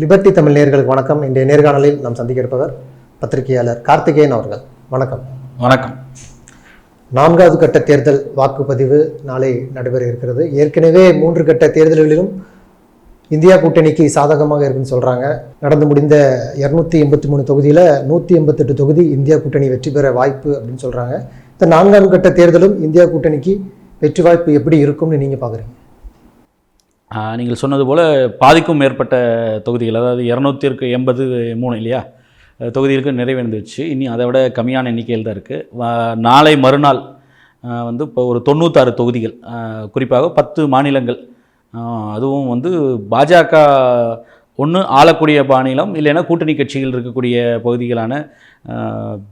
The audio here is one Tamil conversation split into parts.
லிபர்டி தமிழ் நேயர்களுக்கு வணக்கம். இன்றைய நேர்காணலில் நாம் சந்திக்க இருப்பவர் பத்திரிகையாளர் கார்த்திகேயன் அவர்கள். வணக்கம். வணக்கம். நான்காவது கட்ட தேர்தல் வாக்குப்பதிவு நாளை நடைபெற இருக்கிறது. ஏற்கனவே மூன்று கட்ட தேர்தல்களிலும் இந்தியா கூட்டணிக்கு சாதகமாக இருக்குன்னு சொல்கிறாங்க நடந்து முடிந்த இரநூத்தி எண்பத்தி மூணு தொகுதியில் நூற்றி எண்பத்தெட்டு தொகுதி இந்தியா கூட்டணி வெற்றி பெற வாய்ப்பு அப்படின்னு சொல்கிறாங்க இந்த நான்காம் கட்ட தேர்தலும் இந்தியா கூட்டணிக்கு வெற்றி வாய்ப்பு எப்படி இருக்கும்னு நீங்கள் பார்க்குறீங்க நீங்கள் சொன்னது போல் பாதிக்கும் மேற்பட்ட தொகுதிகள் அதாவது இரநூத்திற்கு எண்பது மூணு இல்லையா? தொகுதிகளுக்கு நிறைவேந்துச்சு. இனி அதை விட கம்மியான எண்ணிக்கையில் தான் இருக்குது நாளை மறுநாள் வந்து இப்போ ஒரு தொண்ணூத்தாறு தொகுதிகள் குறிப்பாக பத்து மாநிலங்கள் அதுவும் வந்து பாஜக ஒன்று ஆளக்கூடிய மாநிலம் இல்லைன்னா கூட்டணி கட்சிகள் இருக்கக்கூடிய பகுதிகளான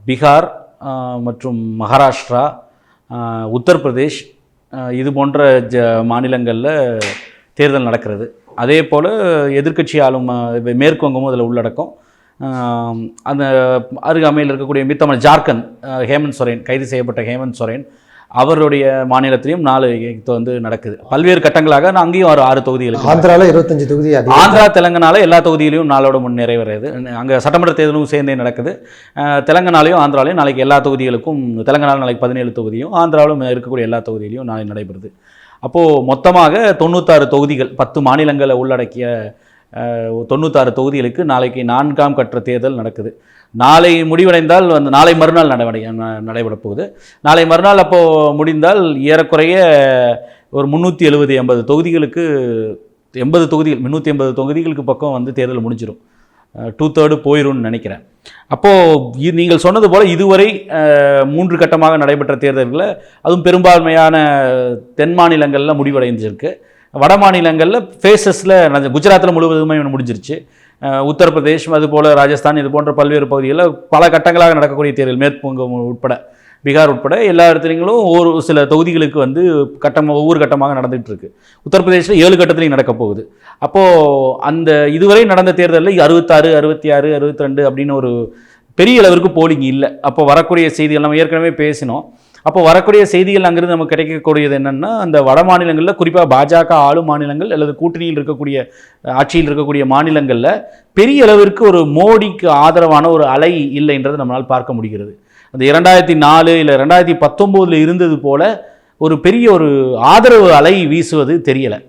பீகார் மற்றும் மகாராஷ்டிரா உத்தரப்பிரதேஷ் இது போன்ற ஜ மாநிலங்களில் தேர்தல் நடக்கிறது. அதே போல் எதிர்க்கட்சி ஆளும் ஆஹ், மேற்கு வங்கமும் அதில் உள்ளடக்கம். அந்த அருகாமையில் இருக்கக்கூடிய மித்தமான ஜார்க்கண்ட் ஹேமந்த் சோரேன் கைது செய்யப்பட்ட ஹேமந்த் சோரேன் அவருடைய மாநிலத்திலையும் நாலு வந்து நடக்குது. பல்வேறு கட்டங்களாக நான் அங்கேயும் ஒரு ஆறு தொகுதிகள் இருக்கு. ஆந்திராவில் இருபத்தஞ்சு தொகுதி ஆந்திரா தெலுங்கானால எல்லா தொகுதியிலையும் நாளோட முன் நிறைவேறது அங்கே சட்டமன்ற தேர்தலும் சேர்ந்தே நடக்குது. தெலுங்கானாலையும் ஆந்திராலையும் நாளைக்கு எல்லா தொகுதிகளுக்கும் தெலுங்கானாவில் நாளைக்கு பதினேழு தொகுதியும் ஆந்திராவிலும் இருக்கக்கூடிய எல்லா தொகுதியிலையும் நாளை நடைபெறுது. அப்போது மொத்தமாக தொண்ணூத்தாறு தொகுதிகள் பத்து மாநிலங்களை உள்ளடக்கிய தொண்ணூத்தாறு தொகுதிகளுக்கு நாளைக்கு நான்காம் கட்ட தேர்தல் நடக்குது. நாளை முடிவடைந்தால் வந்து நாளை மறுநாள் நடவடை ந- நடைபெறப் போகுது நாளை மறுநாள் அப்போது முடிந்தால் ஏறக்குறைய ஒரு முந்நூற்றி எழுபது எண்பது தொகுதிகளுக்கு எண்பது தொகுதிகள் முந்நூற்றி எண்பது தொகுதிகளுக்கு பக்கம் வந்து தேர்தல் முடிஞ்சிடும் டூ தேர்டு போயிரும்னு நினைக்கிறேன். அப்போது நீங்கள் சொன்னது போல் இதுவரை மூன்று கட்டமாக நடைபெற்ற தேர்தல்களில் அதுவும் பெரும்பான்மையான தென் மாநிலங்களில் முடிவடைஞ்சிருக்கு வட மாநிலங்களில் ஃபேஸஸில் குஜராத்தில் முழுவதுமே முடிஞ்சிருச்சு. உத்தரப்பிரதேஷ் அதுபோல் ராஜஸ்தான் இது போன்ற பல்வேறு பகுதிகளில் பல கட்டங்களாக நடக்கக்கூடிய தேர்தல் மேற்கு உட்பட. பீகார் உட்பட எல்லா இடத்துலைங்களும் ஒரு சில தொகுதிகளுக்கு வந்து கட்டம் ஒவ்வொரு கட்டமாக நடந்துகிட்டு இருக்கு உத்தரப்பிரதேசில் ஏழு கட்டத்திலையும் நடக்க போகுது. அப்போது அந்த இதுவரை நடந்த தேர்தலில் அறுபத்தாறு அறுபத்தி ஆறு அறுபத்தி ரெண்டு அப்படின்னு ஒரு பெரிய அளவிற்கு போலிங் இல்லை. அப்போ வரக்கூடிய செய்திகள் நம்ம ஏற்கனவே பேசினோம். அப்போ வரக்கூடிய செய்திகள் அங்கிருந்து நமக்கு கிடைக்கக்கூடியது என்னென்னா அந்த வட மாநிலங்களில் குறிப்பாக பாஜக ஆளும் மாநிலங்கள் அல்லது கூட்டணியில் இருக்கக்கூடிய ஆட்சியில் இருக்கக்கூடிய மாநிலங்களில் பெரிய அளவிற்கு ஒரு மோடிக்கு ஆதரவான ஒரு அலை இல்லைன்றதை நம்மளால் பார்க்க முடிகிறது. அந்த இரண்டாயிரத்தி நாலு இல்லை ரெண்டாயிரத்தி பத்தொம்போதில் இருந்தது போல் ஒரு பெரிய ஒரு ஆதரவு அலை வீசுவது தெரியலை.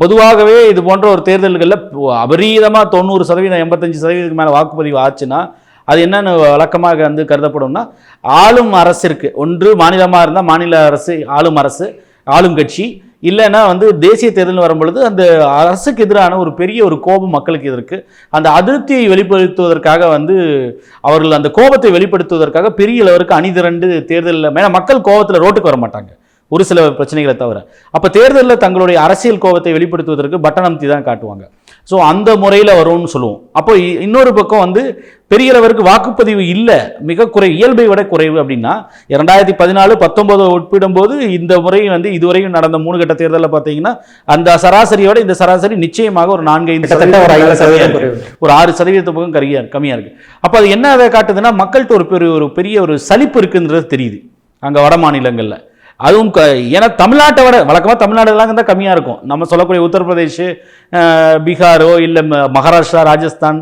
பொதுவாகவே இது போன்ற ஒரு தேர்தல்களில் அபரீதமாக தொண்ணூறு சதவீதம் எண்பத்தஞ்சு சதவீதத்துக்கு மேலே வாக்குப்பதிவு ஆச்சுன்னா அது என்னென்ன வழக்கமாக வந்து கருதப்படும்னா ஆளும் அரசிற்கு ஒன்று மாநிலமாக இருந்தால் மாநில அரசு ஆளும் அரசு ஆளும் கட்சி இல்லைன்னா வந்து தேசிய தேர்தல் வரும்பொழுது அந்த அரசுக்கு எதிரான ஒரு பெரிய ஒரு கோபம் மக்களுக்கு இருக்கு அந்த அதிருப்தியை வெளிப்படுத்துவதற்காக வந்து அவர்கள் அந்த கோபத்தை வெளிப்படுத்துவதற்காக பெரிய அளவிற்கு அணிதிரண்டு தேர்தலில் மேலே மக்கள் கோபத்தில் ரோட்டுக்கு வர மாட்டாங்க. ஒரு சில பிரச்சனைகளை தவிர. அப்போ தேர்தலில் தங்களுடைய அரசியல் கோபத்தை வெளிப்படுத்துவதற்கு பட்டன் அமுத்தி தான் காட்டுவாங்க. ஸோ அந்த முறையில் வரும்னு சொல்லுவோம். அப்போ இன்னொரு பக்கம் வந்து பெரிய அளவிற்கு வாக்குப்பதிவு இல்லை மிக குறை இயல்பை விட குறைவு அப்படின்னா இரண்டாயிரத்தி பதினாலு பத்தொன்பது ஒப்பிடும்போது இந்த முறை வந்து இதுவரையும் நடந்த மூணு கட்ட தேர்தலில் பார்த்தீங்கன்னா அந்த சராசரியோட இந்த சராசரி நிச்சயமாக ஒரு நான்கு ஐந்து ஒரு ஆறு சதவீதத்து பக்கம் கரியா கம்மியாக இருக்குது அப்போ அது என்ன அதை காட்டுதுன்னா மக்கள்கிட்ட ஒரு பெரிய ஒரு பெரிய ஒரு சலிப்பு இருக்குன்றது தெரியுது. அங்கே வட மாநிலங்களில். அதுவும் க ஏன்னா தமிழ்நாட்டை விட வழக்கமாக தமிழ்நாடுலாம் இருந்தால் கம்மியாக இருக்கும். நம்ம சொல்லக்கூடிய உத்தரப்பிரதேஷ் பீகாரோ இல்லை மகாராஷ்டிரா ராஜஸ்தான்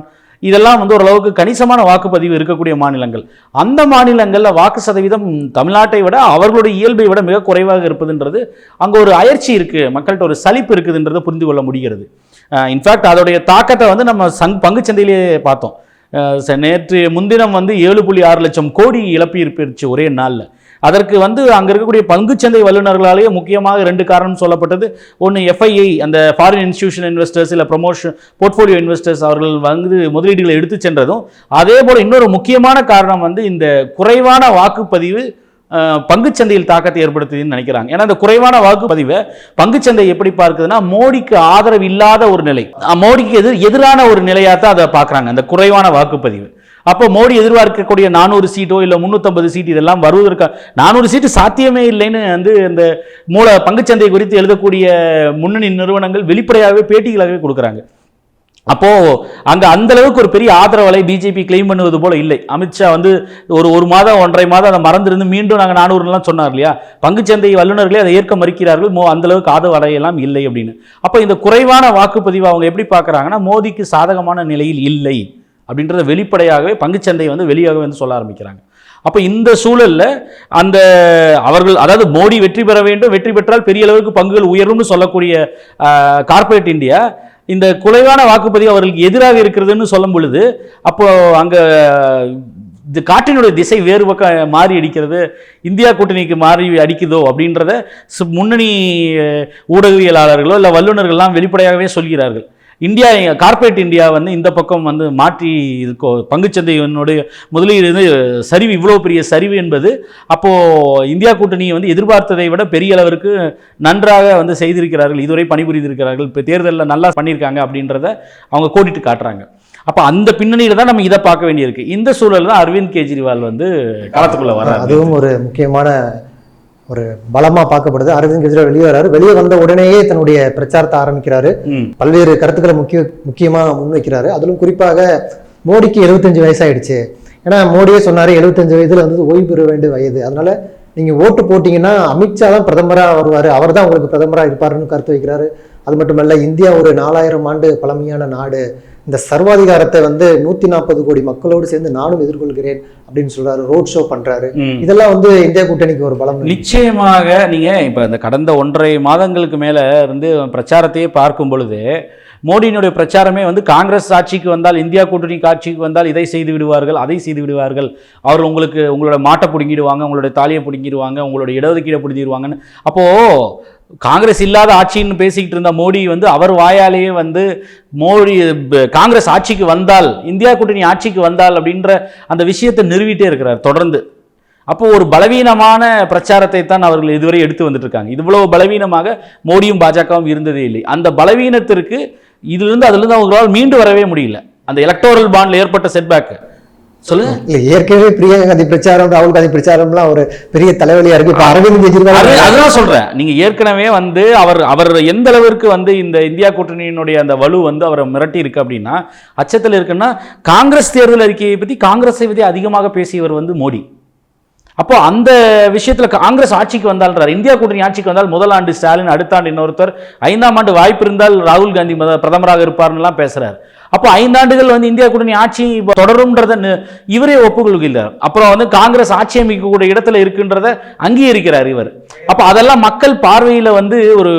இதெல்லாம் வந்து ஓரளவுக்கு கணிசமான வாக்குப்பதிவு இருக்கக்கூடிய மாநிலங்கள். அந்த மாநிலங்களில் வாக்கு சதவீதம் தமிழ்நாட்டை விட அவர்களுடைய இயல்பை விட மிக குறைவாக இருப்பதுன்றது அங்கே ஒரு அயற்சி இருக்குது மக்கள்கிட்ட ஒரு சலிப்பு இருக்குதுன்றதை புரிந்து கொள்ள முடிகிறது. இன்ஃபேக்ட் அதோடைய தாக்கத்தை வந்து நம்ம சங் பங்குச்சந்தையிலே பார்த்தோம். நேற்று முன்தினம் வந்து ஏழு புள்ளி ஆறு லட்சம் கோடி இழப்பு இருப்பிருச்சு ஒரே நாளில். அதற்கு வந்து அங்கே இருக்கக்கூடிய பங்குச்சந்தை வல்லுநர்களாலேயே முக்கியமாக ரெண்டு காரணம் சொல்லப்பட்டது. ஒன்று எஃப்ஐஐ அந்த ஃபாரின் இன்ஸ்டியூஷன் இன்வெஸ்டர்ஸ் இல்லை ப்ரொமோஷன் போர்ட்ஃபோலியோ இன்வெஸ்டர்ஸ் அவர்கள் வந்து முதலீடுகளை எடுத்து சென்றதும். அதே போல் இன்னொரு முக்கியமான காரணம் வந்து இந்த குறைவான வாக்குப்பதிவு பங்குச்சந்தையில் தாக்கத்தை ஏற்படுத்துதுன்னு நினைக்கிறாங்க. ஏன்னா இந்த குறைவான வாக்குப்பதிவை பங்குச்சந்தை எப்படி பார்க்குதுன்னா மோடிக்கு ஆதரவு இல்லாத ஒரு நிலை. மோடிக்கு எதிர் எதிரான ஒரு நிலையாக தான் அதை பார்க்குறாங்க அந்த குறைவான வாக்குப்பதிவு. அப்போ மோடி எதிர்பார்க்கக்கூடிய நானூறு சீட்டோ இல்லை முந்நூற்றம்பது சீட் இதெல்லாம் வருவதற்கு நானூறு சீட்டு சாத்தியமே இல்லைன்னு வந்து இந்த மூல பங்குச்சந்தை குறித்து எழுதக்கூடிய முன்னணி நிறுவனங்கள் வெளிப்படையாகவே பேட்டிகளாகவே கொடுக்குறாங்க. அப்போ அங்க அந்த அளவுக்கு ஒரு பெரிய ஆதரவலை பிஜேபி கிளைம் பண்ணுவது போல இல்லை. அமித்ஷா வந்து ஒரு ஒரு மாதம் ஒன்றரை மாதம் அதை மறந்திருந்து மீண்டும் நாங்கள் நானூறுலாம் சொன்னார் இல்லையா? பங்குச்சந்தை வல்லுநர்களே அதை ஏற்க மறுக்கிறார்கள். மோ அந்த அளவுக்கு ஆதரவு அடையலாம் இல்லை அப்படின்னு. அப்போ இந்த குறைவான வாக்குப்பதிவு அவங்க எப்படி பார்க்குறாங்கன்னா மோடிக்கு சாதகமான நிலையில் இல்லை அப்படின்றத வெளிப்படையாகவே பங்குச்சந்தை வந்து வெளியாகவே வந்து சொல்ல ஆரம்பிக்கிறாங்க. அப்போ இந்த சூழலில் அந்த அவர்கள் அதாவது மோடி வெற்றி பெற வேண்டும் வெற்றி பெற்றால் பெரிய அளவுக்கு பங்குகள் உயரும்னு சொல்லக்கூடிய கார்ப்பரேட் இந்தியா இந்த குறைவான வாக்குப்பதிவு அவர்களுக்கு எதிராக இருக்கிறதுன்னு சொல்லும் பொழுது அப்போது அங்கே இது காற்றினுடைய திசை வேறு பக்கம் மாறி அடிக்கிறது இந்தியா கூட்டணிக்கு மாறி அடிக்குதோ அப்படின்றத சு- முன்னணி ஊடகவியலாளர்களோ இல்லை வல்லுநர்கள்லாம் வெளிப்படையாகவே சொல்கிறார்கள். இந்தியா கார்ப்பரேட் இந்தியா வந்து இந்த பக்கம் வந்து மாற்றி இருக்கோ பங்குச்சந்தையினுடைய முதலீடு வந்து சரிவு இவ்வளோ பெரிய சரிவு என்பது அப்போ இந்தியா கூட்டணியை வந்து எதிர்பார்த்ததை விட பெரிய அளவிற்கு நன்றாக வந்து செய்திருக்கிறார்கள். இதுவரை பணிபுரிந்திருக்கிறார்கள். இப்போ தேர்தலில் நல்லா பண்ணியிருக்காங்க அப்படின்றத அவங்க கோடிட்டு காட்டுறாங்க. அப்போ அந்த பின்னணியில் தான் நம்ம இதை பார்க்க வேண்டியிருக்கு. இந்த சூழல் தான் அரவிந்த் கெஜ்ரிவால் வந்து களத்துக்குள்ள வர அதுவும் ஒரு முக்கியமான ஒரு பலமா பார்க்கப்படுது. அரவிந்த் கெஜ்ரிவால் வெளியே வராரு வெளியே வந்த உடனேயே தன்னுடைய பிரச்சாரத்தை ஆரம்பிக்கிறாரு. பல்வேறு கருத்துக்களை முக்கிய முக்கியமா முன்வைக்கிறாரு. அதிலும் குறிப்பாக மோடிக்கு 75 வயசாயிடுச்சு. ஏன்னா மோடியே சொன்னாரு 75 வயதுல வந்து ஓய்வு பெற வேண்டிய வயது. அதனால நீங்க ஓட்டு போட்டீங்கன்னா அமித்ஷா தான் பிரதமரா வருவாரு. அவர் தான் உங்களுக்கு பிரதமரா இருப்பாருன்னு கருத்து வைக்கிறாரு. அது மட்டுமல்ல இந்தியா ஒரு நாலாயிரம் ஆண்டு பழமையான நாடு. இந்த சர்வாதிகாரத்தை வந்து நூத்தி நாற்பது கோடி மக்களோடு சேர்ந்து நானும் எதிர்கொள்கிறேன் அப்படின்னு சொல்றாரு ரோட் ஷோ பண்றாரு. இதெல்லாம் வந்து இந்தியா கூட்டணிக்கு ஒரு பலம். நிச்சயமாக நீங்க இப்ப இந்த கடந்த ஒன்றரை மாதங்களுக்கு மேல இருந்து பிரச்சாரத்தையே பார்க்கும் பொழுது மோடியினுடைய பிரச்சாரமே வந்து காங்கிரஸ் ஆட்சிக்கு வந்தால் இந்தியா கூட்டணி ஆட்சிக்கு வந்தால் இதை செய்து விடுவார்கள் அதை செய்து விடுவார்கள். அவர்கள் உங்களுக்கு உங்களோட மாட்டை பிடுங்கிடுவாங்க உங்களுடைய தாலியை பிடுங்கிடுவாங்க உங்களுடைய இடஒதுக்கீடை பிடுங்கிடுவாங்கன்னு. அப்போ காங்கிரஸ் இல்லாத ஆட்சின்னு பேசிக்கிட்டு இருந்த மோடி வந்து அவர் வாயாலேயே வந்து மோடி காங்கிரஸ் ஆட்சிக்கு வந்தால் இந்தியா கூட்டணி ஆட்சிக்கு வந்தால் அப்படின்ற அந்த விஷயத்தை நிறுவிட்டே இருக்கிறார் தொடர்ந்து. அப்போ ஒரு பலவீனமான பிரச்சாரத்தை தான் அவர்கள் இதுவரை எடுத்து வந்துட்டு இருக்காங்க இவ்வளவு பலவீனமாக மோடியும் பாஜகவும் இருந்ததே இல்லை. அந்த பலவீனத்திற்கு இதிலிருந்து அதிலிருந்து அவங்களால் மீண்டு வரவே முடியல. அந்த எலக்டோரல் பாண்டில் ஏற்பட்ட செட்பேக்கு சொல்லுங்க. இல்ல ஏற்கனவே பிரியங்கா காந்தி பிரச்சாரம் ராகுல் காந்தி பிரச்சாரம்லாம் ஒரு பெரிய தலைவலியா இருக்கு இப்ப அரவிந்த் கெஜ்ரிவால் அதுதான் சொல்றேன். நீங்க ஏற்கனவே வந்து அவர் அவர் எந்த அளவிற்கு வந்து இந்த இந்தியா கூட்டணியினுடைய அந்த வலு வந்து அவரை மிரட்டி இருக்கு அப்படின்னா அச்சத்தில் இருக்குன்னா காங்கிரஸ் தேர்தல் அறிக்கையை பத்தி காங்கிரஸை பத்தி அதிகமாக பேசியவர் வந்து மோடி. அப்போ அந்த விஷயத்துல காங்கிரஸ் ஆட்சிக்கு வந்தால்ன்றார். இந்தியா கூட்டணி ஆட்சிக்கு வந்தால் முதல் ஆண்டு ஸ்டாலின் அடுத்த ஆண்டு இன்னொருத்தர் ஐந்தாம் ஆண்டு வாய்ப்பு இருந்தால் ராகுல் காந்தி பிரதமராக இருப்பார்னுலாம் பேசுறாரு. அப்போ ஐந்தாண்டுகள் வந்து இந்தியா கூட்டணி ஆட்சி தொடரும்ன்றத இவரே ஒப்புக்கொள்கிறார் அப்புறம் வந்து காங்கிரஸ் ஆட்சி அமைக்கக்கூடிய இடத்துல இருக்குன்றத அங்கீகரிக்கிறார் இவர். அப்போ அதெல்லாம் மக்கள் பார்வையில் வந்து ஒரு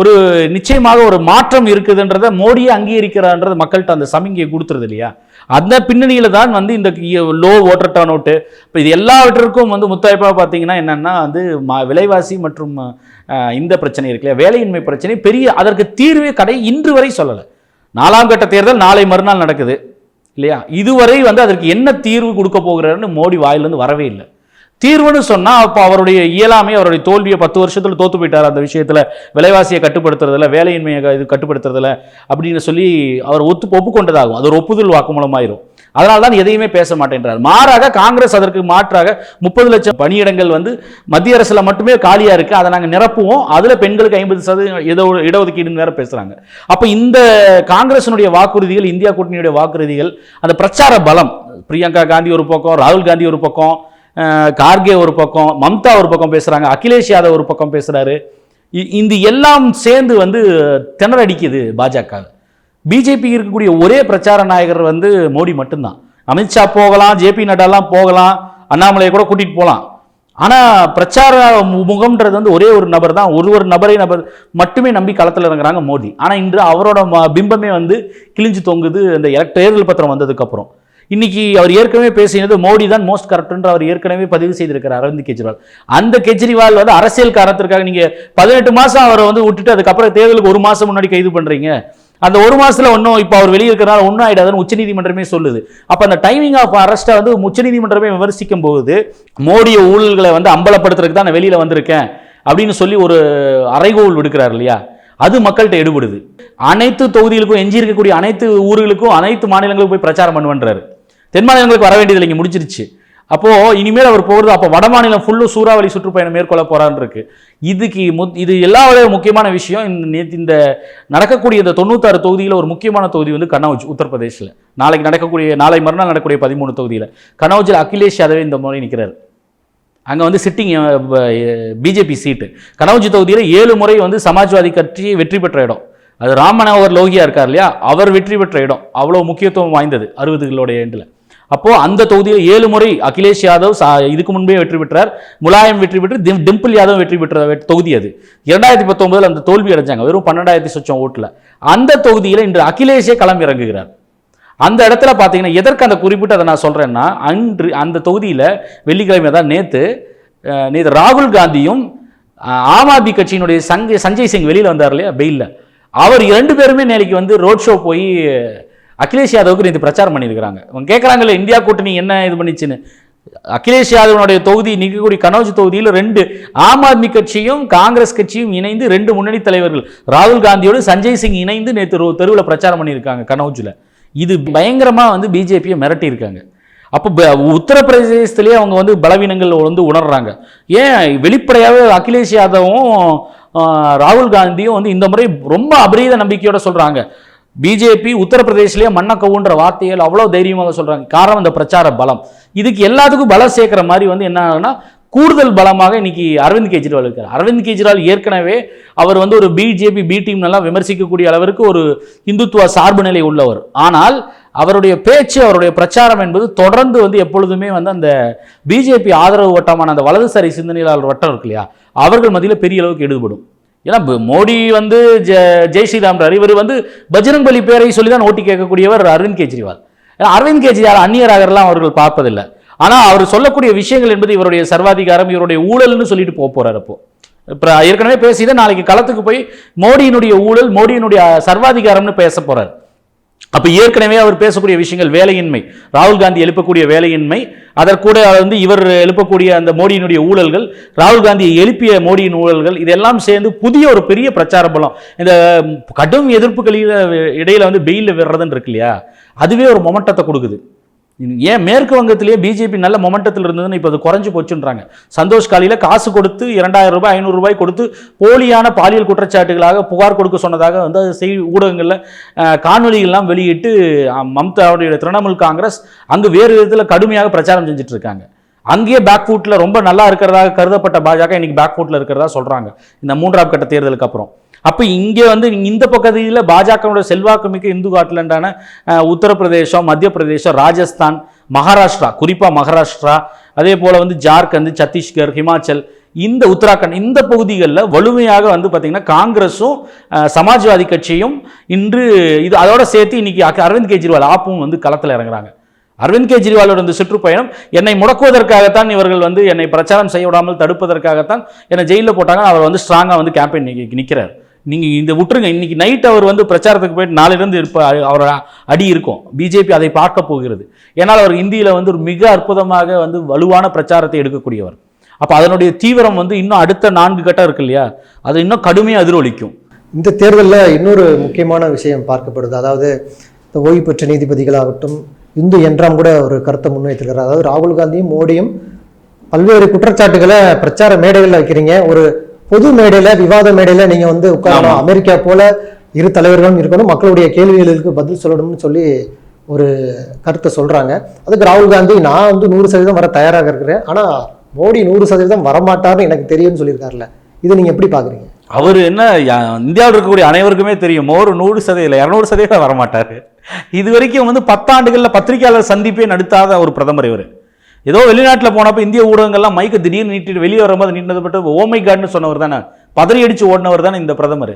ஒரு நிச்சயமாக ஒரு மாற்றம் இருக்குதுன்றத மோடியே அங்கீகரிக்கிறார்ன்றது மக்கள்கிட்ட அந்த சமிகையை கொடுத்துருது இல்லையா? அந்த பின்னணியில் தான் வந்து இந்த லோ ஓட்டர் டர்ன் அவுட்டு இப்போ இது எல்லாவற்றிற்கும் வந்து முத்தாய்ப்பாக பார்த்தீங்கன்னா என்னென்னா வந்து மா விலைவாசி மற்றும் இந்த பிரச்சனை இருக்கு இல்லையா? வேலையின்மை பிரச்சனை பெரிய அதற்கு தீர்வே கடை இன்று வரை சொல்லலை. நாலாம் கட்ட தேர்தல் நாளை மறுநாள் நடக்குது இல்லையா? இதுவரை வந்து அதற்கு என்ன தீர்வு கொடுக்க போகிறாருன்னு மோடி வாயிலிருந்து வரவே இல்லை. தீர்வுன்னு சொன்னால் அப்போ அவருடைய இயலாமை அவருடைய தோல்வியை பத்து வருஷத்தில் தோற்று போயிட்டார் அந்த விஷயத்தில். விலைவாசியை கட்டுப்படுத்துறதில்ல வேலையின்மையை இது கட்டுப்படுத்துறதில்ல அப்படின்னு சொல்லி அவர் ஒத்து ஒப்புக்கொண்டதாகும். அது ஒரு ஒப்புதல் வாக்குமூலமாயிரும் அதனால தான் எதையுமே பேச மாட்டேன்றார். மாறாக காங்கிரஸ் அதற்கு மாற்றாக முப்பது லட்சம் பணியிடங்கள் வந்து மத்திய அரசில் மட்டுமே காலியாக இருக்குது அதை நாங்கள் நிரப்புவோம். அதில் பெண்களுக்கு ஐம்பது சதவீதம் இட இடஒதுக்கீடுன்னு வேற பேசுகிறாங்க அப்போ இந்த காங்கிரசினுடைய வாக்குறுதிகள் இந்தியா கூட்டணியுடைய வாக்குறுதிகள் அந்த பிரச்சார பலம் பிரியங்கா காந்தி ஒரு பக்கம் ராகுல் காந்தி ஒரு பக்கம் கார்கே ஒரு பக்கம் மம்தா ஒரு பக்கம் பேசுகிறாங்க அகிலேஷ் யாதவ் ஒரு பக்கம் பேசுகிறாரு இ- இந்த எல்லாம் சேர்ந்து வந்து திணறடிக்குது பாஜக பிஜேபி இருக்கக்கூடிய ஒரே பிரச்சார நாயகர் வந்து மோடி மட்டும்தான். அமித்ஷா போகலாம் ஜேபி நட்டாலாம் போகலாம் அண்ணாமலையை கூட கூட்டிகிட்டு போகலாம் ஆனால் பிரச்சார மு- முகம்ன்றது வந்து ஒரே ஒரு நபர் தான். ஒரு ஒரு நபரை நபர் மட்டுமே நம்பி களத்தில் இறங்குறாங்க மோடி. ஆனால் இன்று அவரோட ம- பிம்பமே வந்து கிழிஞ்சு தொங்குது அந்த தேர்தல் பத்திரம் வந்ததுக்கப்புறம். இன்னைக்கு அவர் ஏற்கனவே பேசினது மோடி தான் மோஸ்ட் கரப்ட்ன்ற அவர் ஏற்கனவே பதிவு செய்திருக்கிறார் அரவிந்த் கெஜ்ரிவால். அந்த கெஜ்ரிவால் வந்து அரசியல் காரணத்திற்காக நீங்கள் பதினெட்டு மாதம் அவரை வந்து விட்டுட்டு அதுக்கப்புறம் தேர்தலுக்கு ஒரு மாதம் முன்னாடி கைது பண்ணுறீங்க அந்த ஒரு மாதத்தில் ஒன்றும் இப்போ அவர் வெளியிருக்கிறனால ஒன்றும் ஆகிடாதுன்னு உச்சநீதிமன்றமே சொல்லுது. அப்போ அந்த டைமிங் ஆஃப் அரெஸ்ட்டை வந்து உச்சநீதிமன்றமே விமர்சிக்கும் போது மோடிய ஊழல்களை வந்து அம்பலப்படுத்துறதுக்கு தான் நான் வெளியில் வந்திருக்கேன் அப்படின்னு சொல்லி ஒரு அறைகோல் விடுக்கிறார் இல்லையா? அது மக்கள்கிட்ட எடுபடுது. அனைத்து தொகுதிகளுக்கும் எஞ்சி இருக்கக்கூடிய அனைத்து ஊர்களுக்கும் அனைத்து மாநிலங்களுக்கும் போய் பிரச்சாரம் பண்ணுவேன்றாரு. தென் மாநிலங்களுக்கு வர வேண்டியது இல்லைங்க முடிஞ்சிருச்சு. அப்போது இனிமேல் அவர் போகிறது அப்போ வட மாநிலம் ஃபுல்லும் சூறாவளி சுற்றுப்பயணம் மேற்கொள்ள போகிறான்னு இருக்கு. இதுக்கு மு இது எல்லா முக்கியமான விஷயம். இந்த இந்த நடக்கக்கூடிய இந்த தொண்ணூத்தாறு தொகுதியில் ஒரு முக்கியமான தொகுதி வந்து கனௌஜ் உத்தரப்பிரதேசில் நாளைக்கு நடக்கக்கூடிய நாளை மறுநாள் நடக்கக்கூடிய பதிமூணு தொகுதியில். கனௌஜில் அகிலேஷ் யாதவே இந்த முறை நிற்கிறார் அங்கே வந்து சிட்டிங் பிஜேபி சீட்டு கனௌஜ் தொகுதியில் ஏழு முறை வந்து சமாஜ்வாதி கட்சி வெற்றி பெற்ற இடம். அது ராமனவர் லோகியா இருக்கார் இல்லையா? அவர் வெற்றி பெற்ற இடம். அவ்வளோ முக்கியத்துவம் வாய்ந்தது அறுபதுகளுடைய எண்டில். அப்போது அந்த தொகுதியில் ஏழு முறை அகிலேஷ் யாதவ் சா- இதுக்கு முன்பே வெற்றி பெற்றார். முலாயம் வெற்றி பெற்று டிம்பிள் யாதவ் வெற்றி பெற்ற தொகுதி அது. இரண்டாயிரத்தி பத்தொன்பதில் அந்த தோல்வி அடைஞ்சாங்க. வெறும் பன்னெண்டாயிரத்தி சொச்சம் ஓட்டில். அந்த தொகுதியில் இன்று அகிலேஷே களம் இறங்குகிறார். அந்த இடத்துல பார்த்தீங்கன்னா எதற்கு அந்த குறிப்பிட்டு அதை நான் சொல்கிறேன்னா அன்று அந்த தொகுதியில் வெள்ளிக்கிழமை தான் நேற்று நேற்று ராகுல் காந்தியும் ஆம் ஆத்மி கட்சியினுடைய சஞ்சய் சஞ்சய் சிங் வெளியில் வந்தார் இல்லையா பெயிலில். அவர் இரண்டு பேருமே நேற்றுக்கு வந்து ரோட் ஷோ போய் அகிலேஷ் யாதவுக்கு நேற்று பிரச்சாரம் பண்ணியிருக்கிறாங்க. அவங்க கேட்குறாங்கல்ல இந்தியா கூட்டணி என்ன இது பண்ணிச்சுன்னு. அகிலேஷ் யாதவனுடைய தொகுதி நிற்கக்கூடிய கனோஜ் தொகுதியில் ரெண்டு ஆம் ஆத்மி கட்சியும் காங்கிரஸ் கட்சியும் இணைந்து ரெண்டு முன்னணி தலைவர்கள். ராகுல் காந்தியோடு சஞ்சய் சிங் இணைந்து நேற்று தெருவில் பிரச்சாரம் பண்ணியிருக்காங்க கனௌஜில். இது பயங்கரமாக வந்து பிஜேபியை மிரட்டியிருக்காங்க அப்போ உத்தரப்பிரதேசத்துலேயே அவங்க வந்து பலவீனங்கள் வந்து உணர்றாங்க. ஏன்? வெளிப்படையாகவே அகிலேஷ் யாதவும் ராகுல் காந்தியும் வந்து இந்த முறை ரொம்ப அபரீத நம்பிக்கையோட சொல்கிறாங்க பிஜேபி உத்தரப்பிரதேசிலேயே மண்ணக்கவுன்ற வார்த்தைகள் அவ்வளோ தைரியமாக சொல்கிறாங்க காரணம் இந்த பிரச்சார பலம். இதுக்கு எல்லாத்துக்கும் பலம் சேர்க்குற மாதிரி வந்து என்ன ஆகுதுன்னா கூடுதல் பலமாக இன்னைக்கு அரவிந்த் கெஜ்ரிவால் இருக்கார். அரவிந்த் கெஜ்ரிவால் ஏற்கனவே அவர் வந்து ஒரு பிஜேபி பி டீம் நல்லா விமர்சிக்கக்கூடிய அளவிற்கு ஒரு இந்துத்துவ சார்பு நிலை உள்ளவர். ஆனால் அவருடைய பேச்சு அவருடைய பிரச்சாரம் என்பது தொடர்ந்து வந்து எப்பொழுதுமே வந்து அந்த பிஜேபி ஆதரவு வட்டமான அந்த வலதுசாரி சிந்தனையாளர் வட்டம் இருக்கு இல்லையா? அவர்கள் மத்தியில் பெரிய அளவுக்கு ஈடுபடும். ஏன்னா மோடி வந்து ஜெ ஜெய் ஸ்ரீராம்ன்றார் இவர் வந்து பஜ்ரங் பலி பேரை சொல்லி தான் ஓட்டி கேட்கக்கூடியவர் அரவிந்த் கெஜ்ரிவால். ஏன்னா அரவிந்த் கெஜ்ரிவால் அந்நியராகலாம் அவர்கள் பார்ப்பதில்லை. ஆனால் அவர் சொல்லக்கூடிய விஷயங்கள் என்பது இவருடைய சர்வாதிகாரம் இவருடைய ஊழல்னு சொல்லிட்டு போக போகிறார் அப்போ. இப்போ ஏற்கனவே பேசிதான் நாளைக்கு களத்துக்கு போய் மோடியினுடைய ஊழல் மோடியினுடைய சர்வாதிகாரம்னு பேச போகிறார் அப்போ ஏற்கனவே அவர் பேசக்கூடிய விஷயங்கள் வேலையின்மை. ராகுல் காந்தி எழுப்பக்கூடிய வேலையின்மை. அதற்கூட வந்து இவர் எழுப்பக்கூடிய அந்த மோடியினுடைய ஊழல்கள் ராகுல் காந்தியை எழுப்பிய மோடியின் ஊழல்கள் இதெல்லாம் சேர்ந்து புதிய ஒரு பெரிய பிரச்சார பலம். இந்த கடும் எதிர்ப்புகளில் இடையில வந்து பெயிலில் விடுறதுன்னு இருக்கு இல்லையா? அதுவே ஒரு மொமெண்டத்தை கொடுக்குது. ஏன் மேற்கு வங்கத்திலேயே பிஜேபி நல்ல மொமெண்டத்தில் இருந்ததுன்னு இப்போ அது குறைஞ்சு போச்சுன்றாங்க. சந்தோஷ் காலியில் காசு கொடுத்து இரண்டாயிரம் ரூபாய் ஐநூறு ரூபாய் கொடுத்து போலியான பாலியல் குற்றச்சாட்டுகளாக புகார் கொடுக்க சொன்னதாக வந்து அது செய்தி ஊடகங்களில் காணொலிகள்லாம் காணொளிகள்லாம் வெளியிட்டு மம்தாவுடைய திரிணாமுல் காங்கிரஸ் அங்கு வேறு விதத்தில் கடுமையாக பிரச்சாரம் செஞ்சுட்டு இருக்காங்க அங்கேயே பேக் ஃபுட்டில் ரொம்ப நல்லா இருக்கிறதாக கருதப்பட்ட பாஜக இன்னைக்கு பேக் ஃபுட்டில் இருக்கிறதா சொல்கிறாங்க இந்த மூன்றாம் கட்ட தேர்தலுக்கு அப்புறம். அப்போ இங்கே வந்து இந்த பக்கத்தில் பாஜகவோட செல்வாக்கு மிக்க இந்து காட்லாண்டான உத்தரப்பிரதேசம் மத்திய பிரதேசம் ராஜஸ்தான் மகாராஷ்டிரா குறிப்பாக மகாராஷ்டிரா அதே போல் வந்து ஜார்க்கண்ட் சத்தீஸ்கர் ஹிமாச்சல் இந்த உத்தராகண்ட் இந்த பகுதிகளில் வலிமையாக வந்து பார்த்திங்கன்னா காங்கிரஸும் சமாஜ்வாதி கட்சியும் இன்று இது அதோட சேர்த்து இன்னைக்கு அரவிந்த் கெஜ்ரிவால் ஆப்பும் வந்து களத்தில் இறங்குறாங்க. அரவிந்த் கெஜ்ரிவாலோட இந்த சுற்றுப்பயணம் என்னை முடக்குவதற்காகத்தான் இவர்கள் வந்து என்னை பிரச்சாரம் செய்ய விடாமல் தடுப்பதற்காகத்தான் என்னை ஜெயிலில் போட்டாங்க அவர் வந்து ஸ்ட்ராங்காக வந்து கேம்பெயின் நிற்கிறார் நீங்கள் இந்த விட்டுருங்க. இன்றைக்கி நைட் அவர் வந்து பிரச்சாரத்துக்கு போயிட்டு நாளிலிருந்து இருப்ப அவர் அடி இருக்கும். பிஜேபி அதை பார்க்க போகிறது. ஏன்னால் அவர் இந்தியில் வந்து ஒரு மிக அற்புதமாக வந்து வலுவான பிரச்சாரத்தை எடுக்கக்கூடியவர். அப்போ அதனுடைய தீவிரம் வந்து இன்னும் அடுத்த நான்கு கட்டம் இருக்கு இல்லையா? அது இன்னும் கடுமையாக எதிரொலிக்கும். இந்த தேர்தலில் இன்னொரு முக்கியமான விஷயம் பார்க்கப்படுது. அதாவது இந்த ஓய்வு பெற்ற நீதிபதிகளாகட்டும் இந்து என்றாம் கூட ஒரு கருத்தை முன்வைத்திருக்கிறார். அதாவது ராகுல் காந்தியும் மோடியும் பல்வேறு குற்றச்சாட்டுகளை பிரச்சார மேடைகளில் வைக்கிறீங்க. ஒரு பொது மேடையில விவாத மேடையில நீங்க வந்து உட்காரணும். அமெரிக்கா போல இரு தலைவர்களும் இருக்கணும். மக்களுடைய கேள்விகளுக்கு பதில் சொல்லணும்னு சொல்லி ஒரு கருத்தை சொல்றாங்க. அதுக்கு ராகுல் காந்தி நான் வந்து நூறு சதவீதம் வர தயாராக இருக்கிறேன். ஆனா மோடி நூறு சதவீதம் வரமாட்டார்னு எனக்கு தெரியும்னு சொல்லியிருக்காருல்ல. இது நீங்க எப்படி பாக்குறீங்க? அவர் என்ன இந்தியாவில் இருக்கக்கூடிய அனைவருக்குமே தெரியும். ஒரு நூறு சதவீதம் இரநூறு சதவீதம் வரமாட்டார். இது வரைக்கும் வந்து பத்தாண்டுகளில் பத்திரிகையாளர் சந்திப்பே நடத்தாத ஒரு பிரதமர் இவர். ஏதோ வெளிநாட்டில் போனப்போ இந்திய ஊடகங்கள்லாம் மைக்கு திடீர்னு நீட்டிட்டு வெளியே வரும்போது நீட்டினது பட்டு ஓமை கார்டுன்னு சொன்னவர் தானே. பதறி அடித்து ஓடினவர் தானே இந்த பிரதமர்.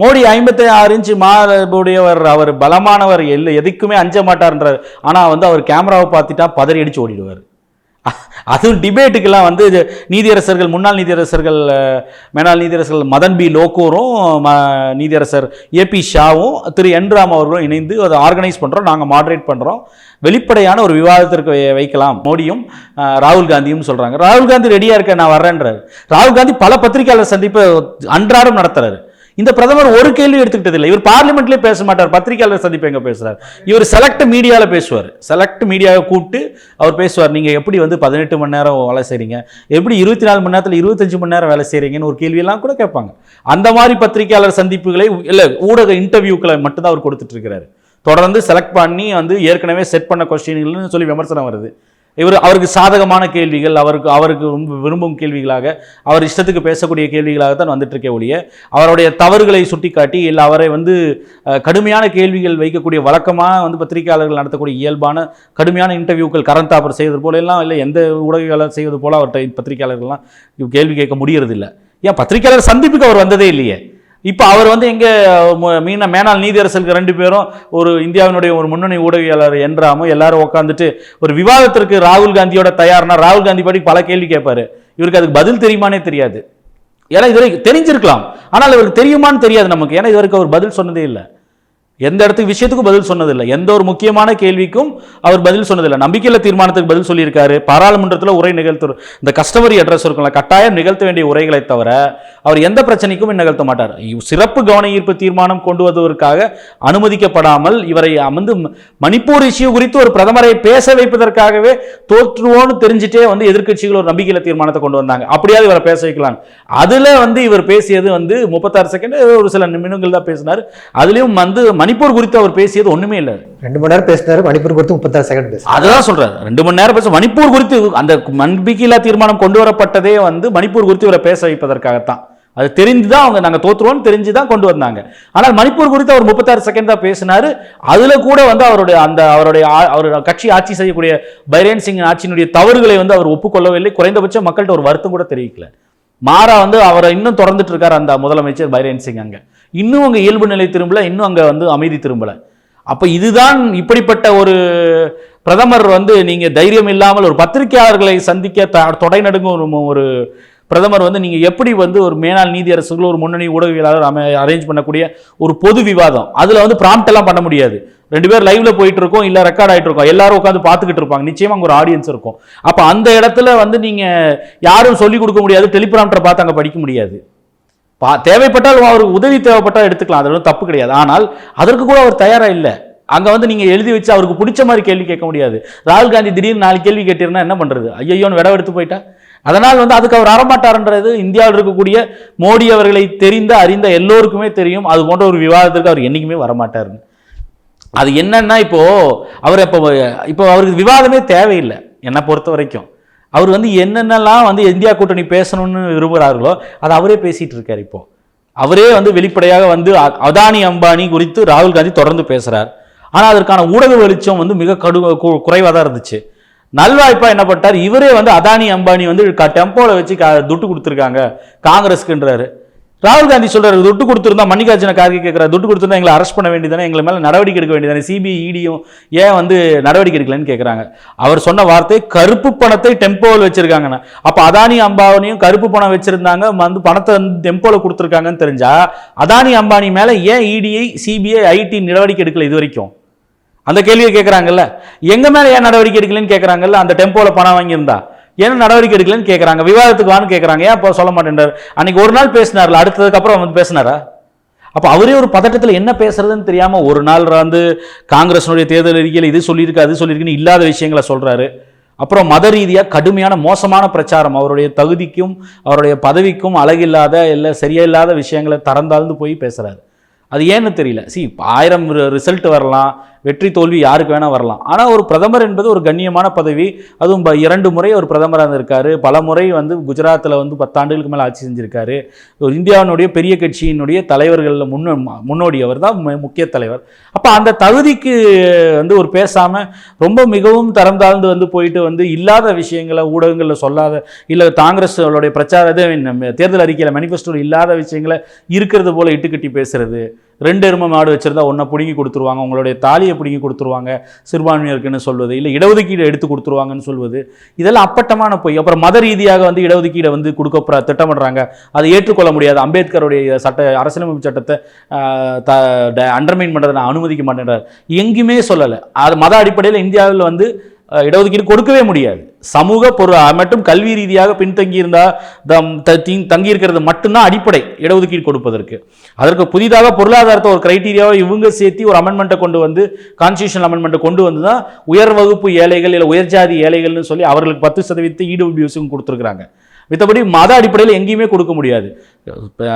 மோடி ஐம்பத்தி ஆறு இன்ச்சு மாறுபடியவர் அவர் பலமானவர் எல்ல எதுக்குமே அஞ்ச மாட்டார்ன்றார். ஆனால் வந்து அவர் கேமராவை பார்த்துட்டா பதறி அடித்து ஓடிடுவார். அதுவும் டிபேட்டுக்கெல்லாம் வந்து நீதியரசர்கள் முன்னாள் நீதியரசர்கள் மேனால் மேனாள் நீதியரசர்கள் மதன் பி. லோக்கூரும் நீதியரசர் ஏபி ஷாவும் திரு. என். ராம் அவர்களும் இணைந்து அதை ஆர்கனைஸ் பண்ணுறோம் நாங்கள் மாடரேட் பண்ணுறோம் வெளிப்படையான ஒரு விவாதத்திற்கு வை- வைக்கலாம். மோடியும் ராகுல் காந்தியும் சொல்கிறாங்க ராகுல் காந்தி ரெடியாக இருக்க நான் வர்றேன்றார். ராகுல் காந்தி பல பத்திரிகையாளர் சந்திப்பை அன்றாடம் நடத்துகிறாரு இந்த பிரதமர் ஒரு கேள்வி எடுத்துக்கிட்டது இல்லை இவர் பார்லிமெண்ட்லேயே பேச மாட்டார் பத்திரிகையாளர் சந்திப்பு எங்கே பேசுகிறார் இவர் செலக்ட் மீடியாவில் பேசுவார். செலக்ட் மீடியாவை கூப்பிட்டு அவர் பேசுவார் நீங்கள் எப்படி வந்து பதினெட்டு மணி நேரம் வேலை செய்கிறீங்க எப்படி இருபத்தி நாலு மணி நேரத்தில் இருபத்தஞ்சு மணி நேரம் வேலை செய்கிறீங்கன்னு ஒரு கேள்வியெல்லாம் கூட கேட்பாங்க. அந்த மாதிரி பத்திரிகையாளர் சந்திப்புகளை இல்லை ஊடக இன்டர்வியூக்களை மட்டும்தான் அவர் கொடுத்துட்ருக்கிறாரு தொடர்ந்து செலக்ட் பண்ணி வந்து ஏற்கனவே செட் பண்ண கொஸ்டின்கள்னு சொல்லி விமர்சனம் வருது. இவர் அவருக்கு சாதகமான கேள்விகள் அவருக்கு அவருக்கு விரும்பும் கேள்விகளாக அவர் இஷ்டத்துக்கு பேசக்கூடிய கேள்விகளாக தான் வந்துட்டு ஒழிய அவருடைய தவறுகளை சுட்டிக்காட்டி இல்லை அவரை வந்து கடுமையான கேள்விகள் வைக்கக்கூடிய வழக்கமாக வந்து பத்திரிகையாளர்கள் நடத்தக்கூடிய இயல்பான கடுமையான இன்டர்வியூக்கள் கரண் தாப்பர் செய்வது போல எல்லாம் இல்லை எந்த ஊடகங்களால் செய்வது போல அவர்கிட்ட பத்திரிகையாளர்கள்லாம் கேள்வி கேட்க முடியறதில்லை. ஏன் பத்திரிகையாளர் சந்திப்புக்கு அவர் வந்ததே இல்லையே? இப்போ அவர் வந்து எங்கே ம- மீன மேனாள் நீதியரசருக்கு ரெண்டு பேரும் ஒரு இந்தியாவினுடைய ஒரு முன்னணி ஊடகவியலாளர் என்றாமோ எல்லாரும் உட்காந்துட்டு ஒரு விவாதத்திற்கு ராகுல் காந்தியோட தயார்னா ராகுல் காந்தி படி பல கேள்வி கேட்பாரு. இவருக்கு அதுக்கு பதில் தெரியுமானே தெரியாது. ஏன்னா இது வரைக்கும் தெரிஞ்சிருக்கலாம். ஆனால் இவருக்கு தெரியுமான்னு தெரியாது நமக்கு. ஏன்னா இது வரைக்கும் அவர் பதில் சொன்னதே இல்லை. எந்த இடத்துக்கு விஷயத்துக்கும் பதில் சொன்னதில்லை. எந்த ஒரு முக்கியமான கேள்விக்கும் அவர் பதில் சொன்னதில்லை. நம்பிக்கையில் தீர்மானத்துக்கு பதில் சொல்லியிருக்காரு. பாராளுமன்றத்தில் உரை நிகழ்த்து இந்த கஸ்டமரி அட்ரஸ் இருக்கும்ல கட்டாயம் நிகழ்த்த வேண்டிய உரைகளை தவிர அவர் எந்த பிரச்சனைக்கும் நிகழ்த்த மாட்டார். சிறப்பு கவன ஈர்ப்பு தீர்மானம் கொண்டு வருவதற்காக அனுமதிக்கப்படாமல் இவரை அமர்ந்து மணிப்பூர் இஷ்யூ குறித்து ஒரு பிரதமரை பேச வைப்பதற்காகவே தோற்றுவோன்னு தெரிஞ்சுட்டே வந்து எதிர்கட்சிகள் ஒரு நம்பிக்கையில் தீர்மானத்தை கொண்டு வந்தாங்க. அப்படியாவது இவரை பேச வைக்கலாம். அதுல வந்து இவர் பேசியது வந்து முப்பத்தாறு செகண்ட் ஒரு சில நிமிடங்கள் தான் பேசினார். அதுலயும் வந்து மணி மணிப்பூர் குறித்து அவர் பேசியது ஒண்ணுமே இல்லை. ரெண்டு மணி நேரம் பேசினாரு மணிப்பூர் கொடுத்து முப்பத்தாறு செகண்ட் பேச அதுதான் சொல்றாரு. ரெண்டு மணி நேரம் பேச மணிப்பூர் குறித்து அந்த நம்பிக்கையில்லா தீர்மானம் கொண்டு வரப்பட்டதே வந்து மணிப்பூர் குறித்து இவரை பேச வைப்பதற்காகத்தான். அது தெரிந்து தான் அவங்க நாங்க தோத்துருவோம்னு தெரிஞ்சு தான் கொண்டு வந்தாங்க. ஆனால் மணிப்பூர் குறித்து அவர் முப்பத்தாறு செகண்ட் தான் பேசினாரு. அதுல கூட வந்து அவருடைய அந்த அவருடைய அவர் கட்சி ஆட்சி செய்யக்கூடிய பைரேன் சிங் ஆட்சியினுடைய தவறுகளை வந்து அவர் ஒப்புக்கொள்ளவில்லை. குறைந்தபட்சம் மக்கள்கிட்ட ஒரு வருத்தம் கூட தெரிவிக்கல. மாறா வந்து அவரை இன்னும் தொடர்ந்துட்டு இருக்காரு அந்த முதலமைச்சர் பைரேன் சிங் அங்க. இன்னும் அங்கே இயல்பு நிலை திரும்பலை இன்னும் அங்கே வந்து அமைதி திரும்பலை. அப்போ இதுதான் இப்படிப்பட்ட ஒரு பிரதமர் வந்து நீங்கள் தைரியம் இல்லாமல் ஒரு பத்திரிகையாளர்களை சந்திக்க த- தொடை நடுங்கும் ஒரு ஒரு பிரதமர் வந்து நீங்கள் எப்படி வந்து ஒரு மேனாள் நீதியரசுகள் ஒரு முன்னணி ஊடகவியலாளர் அமை அரேஞ்ச் பண்ணக்கூடிய ஒரு பொது விவாதம். அதில் வந்து ப்ராம்ட்டெல்லாம் பண்ண முடியாது. ரெண்டு பேர் லைவ்ல போயிட்டு இருக்கோம் இல்லை ரெக்கார்ட் ஆகிட்டு இருக்கோம் எல்லாரும் உட்காந்து பார்த்துக்கிட்டு இருப்பாங்க. நிச்சயமாக அங்கே ஒரு ஆடியன்ஸ் இருக்கும். அப்போ அந்த இடத்துல வந்து நீங்கள் யாரும் சொல்லிக் கொடுக்க முடியாது டெலிபிராம்டரை பார்த்து அங்கே படிக்க முடியாது. பா தேவைப்பட்டால் அவருக்கு உதவி தேவைப்பட்டால் எடுத்துக்கலாம். அதில் தப்பு கிடையாது. ஆனால் அதற்கு கூட அவர் தயாராக இல்லை. அங்கே வந்து நீங்கள் எழுதி வச்சு அவருக்கு பிடிச்ச மாதிரி கேள்வி கேட்க முடியாது. ராகுல் காந்தி திடீர்னு நாலு கேள்வி கேட்டிருந்தா என்ன பண்ணுறது ஐயோன்னு விட எடுத்து போயிட்டா? அதனால் வந்து அதுக்கு அவர் அறமாட்டார்ன்றது இந்தியாவில் இருக்கக்கூடிய மோடி அவர்களை தெரிந்த அறிந்த எல்லோருக்குமே தெரியும். அது போன்ற ஒரு விவாதத்திற்கு அவர் என்றைக்குமே வரமாட்டார்னு அது என்னன்னா இப்போ அவர் இப்போ இப்போ அவருக்கு விவாதமே தேவையில்லை. என்னை பொறுத்த வரைக்கும் அவர் வந்து என்னென்னலாம் வந்து இந்தியா கூட்டணி பேசணும்னு விரும்புகிறார்களோ அதை அவரே பேசிகிட்டு இருக்கார் இப்போது அவரே வந்து வெளிப்படையாக வந்து அதானி அம்பானி குறித்து ராகுல் காந்தி தொடர்ந்து பேசுகிறார் ஆனால் அதற்கான ஊடக வெளிச்சம் வந்து மிக கடு குறைவாக தான் இருந்துச்சு. நல்வாய்ப்பாக என்ன பண்ணிட்டார் இவரே வந்து அதானி அம்பானி வந்து க- வச்சு க- துட்டு கொடுத்துருக்காங்க. காங்கிரஸ்க்குன்றாரு. ராகுல் காந்தி சொல்றாரு துட்டு கொடுத்துருந்தா மல்லிகார்ஜுன கார்கே கேட்கிறார் துட்டு கொடுத்துருந்தா எங்களை அரெஸ்ட் பண்ண வேண்டியதானே எங்களை மேலே நடவடிக்கை எடுக்க வேண்டியதானே சிபிஐ இடியும் ஏன் வந்து நடவடிக்கை எடுக்கலன்னு கேட்குறாங்க அவர் சொன்ன வார்த்தை கருப்பு பணத்தை டெம்போவில் வச்சிருக்காங்கண்ணா. அப்போ அதானி அம்பானியும் கருப்பு பணம் வச்சிருந்தாங்க வந்து பணத்தை வந்து டெம்போவில் கொடுத்துருக்காங்கன்னு தெரிஞ்சா அதானி அம்பானி மேலே ஏன் இடிஐ சிபிஐ ஐடி நடவடிக்கை எடுக்கல இது வரைக்கும்? அந்த கேள்வியை கேட்குறாங்கல்ல எங்கள் மேலே ஏன் நடவடிக்கை எடுக்கலன்னு கேட்குறாங்கல்ல அந்த டெம்போவில் பணம் வாங்கியிருந்தா. ஏன்னா நடவடிக்கை எடுக்கலன்னு கேட்குறாங்க விவாதத்துக்கு வான்னு கேட்குறாங்க ஏன் அப்போ சொல்ல மாட்டேன்றார்? அன்னைக்கு ஒரு நாள் பேசினார்ல அடுத்ததுக்கு அப்புறம் வந்து பேசினாரா? அப்போ அவரே ஒரு பதட்டத்தில் என்ன பேசுறதுன்னு தெரியாமல் ஒரு நாள் வந்து காங்கிரஸினுடைய தேர்தல் அறிக்கையில் இது சொல்லியிருக்கு அது சொல்லியிருக்குன்னு இல்லாத விஷயங்களை சொல்கிறாரு அப்புறம் மத ரீதியாக கடுமையான மோசமான பிரச்சாரம். அவருடைய தகுதிக்கும் அவருடைய பதவிக்கும் அழகில்லாத இல்லை சரியில்லாத விஷயங்களை தரந்தாழ்ந்து போய் பேசுகிறாரு அது ஏன்னு தெரியல. சி ஆயிரம் ரிசல்ட் வரலாம். வெற்றி தோல்வி யாருக்கு வேணால் வரலாம். ஆனால் ஒரு பிரதமர் என்பது ஒரு கண்ணியமான பதவி. அதுவும் ப- இரண்டு முறை ஒரு பிரதமராக இருந்திருக்காரு. பல முறை வந்து குஜராத்தில் வந்து பத்தாண்டுகளுக்கு மேலே ஆட்சி செஞ்சிருக்காரு. ஒரு இந்தியாவினுடைய பெரிய கட்சியினுடைய தலைவர்களில் முன்னோ முன்னோடி அவர் தான் முக்கிய தலைவர். அப்போ அந்த தகுதிக்கு வந்து ஒரு பேசாமல் ரொம்ப மிகவும் தரம் தாழ்ந்து வந்து போயிட்டு வந்து இல்லாத விஷயங்களை ஊடகங்களில் சொல்லாத இல்லை காங்கிரஸோடைய பிரச்சாரத்தை நம்ம தேர்தல் அறிக்கையில் மேனிஃபெஸ்டோவில் இல்லாத விஷயங்களை இருக்கிறது போல் இட்டுக்கட்டி பேசுறது. ரெண்டு எருமை மாடு வச்சுருந்தா ஒன்றை பிடுங்கி கொடுத்துருவாங்க உங்களுடைய தாலியை பிடுங்கி கொடுத்துருவாங்க சிறுபான்மையருக்குன்னு சொல்வது இல்லை இடஒதுக்கீடு எடுத்து கொடுத்துருவாங்கன்னு சொல்வது இதெல்லாம் அப்பட்டமான பொய். அப்புறம் மத ரீதியாக வந்து இடஒதுக்கீடை வந்து கொடுக்க திட்டமிடுறாங்க. அதை ஏற்றுக்கொள்ள முடியாது. அம்பேத்கருடைய சட்ட அரசியலமைப்பு சட்டத்தை அண்டர்மைன் பண்ணுறதை நான் அனுமதிக்க மாட்டேன்றார். எங்கேயுமே சொல்லலை. அது மத அடிப்படையில் இந்தியாவில் வந்து இடஒதுக்கீடு கொடுக்கவே முடியாது. சமூக பொரு மட்டும் கல்வி ரீதியாக பின்தங்கி இருந்தா தம் த- மட்டும்தான் அடிப்படை இடஒதுக்கீடு கொடுப்பதற்கு. அதற்கு புதிதாக பொருளாதாரத்தை ஒரு கிரைட்டீரியாவை இவங்க சேர்த்து ஒரு அமெண்ட்மெண்ட்டை கொண்டு வந்து கான்ஸ்டியூஷன் அமெண்ட்மெண்ட்டை கொண்டு வந்து தான் உயர் வகுப்பு ஏழைகள் இல்லை உயர்ஜாதி ஏழைகள்னு சொல்லி அவர்களுக்கு பத்து சதவீதத்தை இடபிள்யூஸும் கொடுத்துருக்குறாங்க. மித்தபடி மத அடிப்படையில் எங்கேயுமே கொடுக்க முடியாது.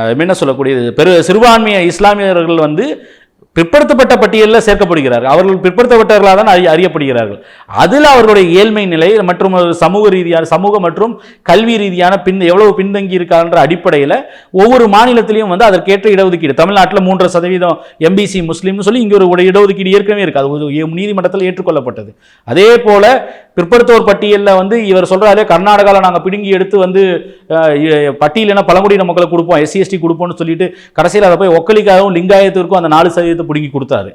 என்ன சொல்லக்கூடியது? பெரு சிறுபான்மைய இஸ்லாமியர்கள் வந்து பிற்படுத்தப்பட்ட பட்டியலில் சேர்க்கப்படுகிறார்கள் அவர்கள் பிற்படுத்தப்பட்டவர்களாக தான் அறி அறியப்படுகிறார்கள். அதில் அவர்களுடைய ஏழ்மை நிலை மற்றும் ஒரு சமூக ரீதியான சமூக மற்றும் கல்வி ரீதியான பின் எவ்வளவு பின்தங்கி இருக்கான்ற அடிப்படையில் ஒவ்வொரு மாநிலத்திலையும் வந்து அதற்கேற்ற இடஒதுக்கீடு தமிழ்நாட்டில் மூன்று சதவீதம் எம்பிசி முஸ்லீம்னு சொல்லி இங்கே ஒரு இடஒதுக்கீடு ஏற்கனவே இருக்காது அது நீதிமன்றத்தில் ஏற்றுக்கொள்ளப்பட்டது. அதே போல் பிற்படுத்தோர் பட்டியலில் வந்து இவர் சொல்றாரு கர்நாடகாவில் நாங்கள் பிடுங்கி எடுத்து வந்து அஹ், இ- பழங்குடியின மக்களை கொடுப்போம் எஸ்சி எஸ்டி கொடுப்போம்னு சொல்லிட்டு கடைசியில் அதை போய் ஒக்கலிக்காகவும் லிங்காயத்திற்கும் அந்த நாலு சதவீதத்தை பிடுங்கி கொடுத்தாரு.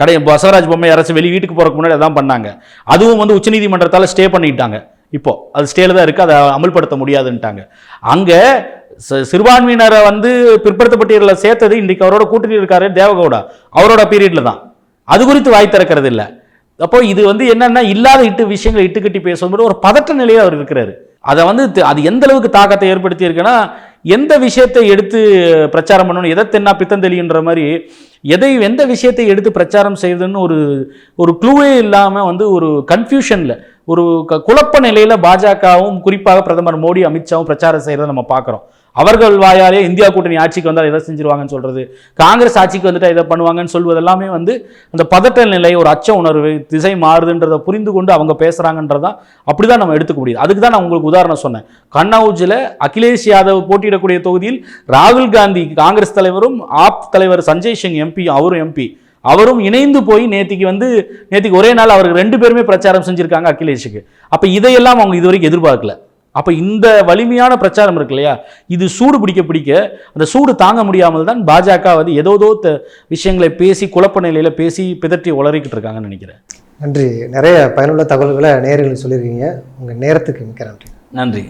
கடை பசவராஜ் பொம்மை அரசு வெளி வீட்டுக்கு போகிறக்கு முன்னாடி அதான் பண்ணாங்க. அதுவும் வந்து உச்சநீதிமன்றத்தால் ஸ்டே பண்ணிட்டாங்க. இப்போ அது ஸ்டேல தான் இருக்குது அதை அமல்படுத்த முடியாதுன்ட்டாங்க. அங்கே சிறுபான்மையினரை வந்து பிற்படுத்தப்பட்டியலில் சேர்த்தது இன்றைக்கு அவரோட கூட்டணி இருக்காரு தேவகவுடா. அவரோட பீரியடில் தான். அது குறித்து வாய் திறக்கிறது இல்லை. அப்போ இது வந்து என்னென்னா இல்லாத இட்டு விஷயங்களை இட்டுக்கட்டி பேசும்போது ஒரு பதட்ட நிலையில் அவர் இருக்கிறாரு. அதை வந்து அது எந்த அளவுக்கு தாக்கத்தை ஏற்படுத்தியிருக்குன்னா எந்த விஷயத்தை எடுத்து பிரச்சாரம் பண்ணணும் எதை தென்னா பித்தந்தெளின்ற மாதிரி எதை எந்த விஷயத்தை எடுத்து பிரச்சாரம் செய்யுதுன்னு ஒரு ஒரு க்ளூவே இல்லாமல் வந்து ஒரு கன்ஃபியூஷனில் ஒரு க- குழப்ப நிலையில் பாஜகவும் குறிப்பாக பிரதமர் மோடி அமித்ஷாவும் பிரச்சாரம் செய்கிறத நம்ம பார்க்குறோம். அவர்கள் வாயாலே இந்தியா கூட்டணி ஆட்சிக்கு வந்தால் எதை செஞ்சிருவாங்கன்னு சொல்கிறது காங்கிரஸ் ஆட்சிக்கு வந்துட்டால் இதை பண்ணுவாங்கன்னு சொல்வது எல்லாமே வந்து அந்த பதட்ட நிலை ஒரு அச்ச உணர்வு திசை மாறுதுன்றதை புரிந்து கொண்டு அவங்க பேசுறாங்கன்றதான் அப்படிதான் நம்ம எடுத்துக்க முடியுது. அதுக்கு தான் நான் உங்களுக்கு உதாரணம் சொன்னேன். கண்ணாவுஜில் அகிலேஷ் யாதவ் போட்டியிடக்கூடிய தொகுதியில் ராகுல் காந்தி காங்கிரஸ் தலைவரும் ஆப் தலைவர் சஞ்சய் சிங் எம்பி அவரும் எம்பி. அவரும் இணைந்து போய் நேத்திக்கு வந்து நேத்திக்கு ஒரே நாள் அவருக்கு ரெண்டு பேருமே பிரச்சாரம் செஞ்சுருக்காங்க அகிலேஷுக்கு. அப்போ இதையெல்லாம் அவங்க இதுவரைக்கும் எதிர்பார்க்கல. அப்ப இந்த வலிமையான பிரச்சாரம் இருக்கு இல்லையா? இது சூடு பிடிக்க பிடிக்க அந்த சூடு தாங்க முடியாமல் தான் பாஜக வந்து ஏதோதோ விஷயங்களை பேசி குழப்ப நிலையில பேசி பிதற்றி உளறிக்கிட்டு இருக்காங்கன்னு நினைக்கிறேன். நன்றி. நிறைய பயனுள்ள தகவல்களை நேயர்களுக்கு சொல்லியிருக்கீங்க. உங்கள் நேரத்துக்கு மிக்க நன்றி. நன்றி.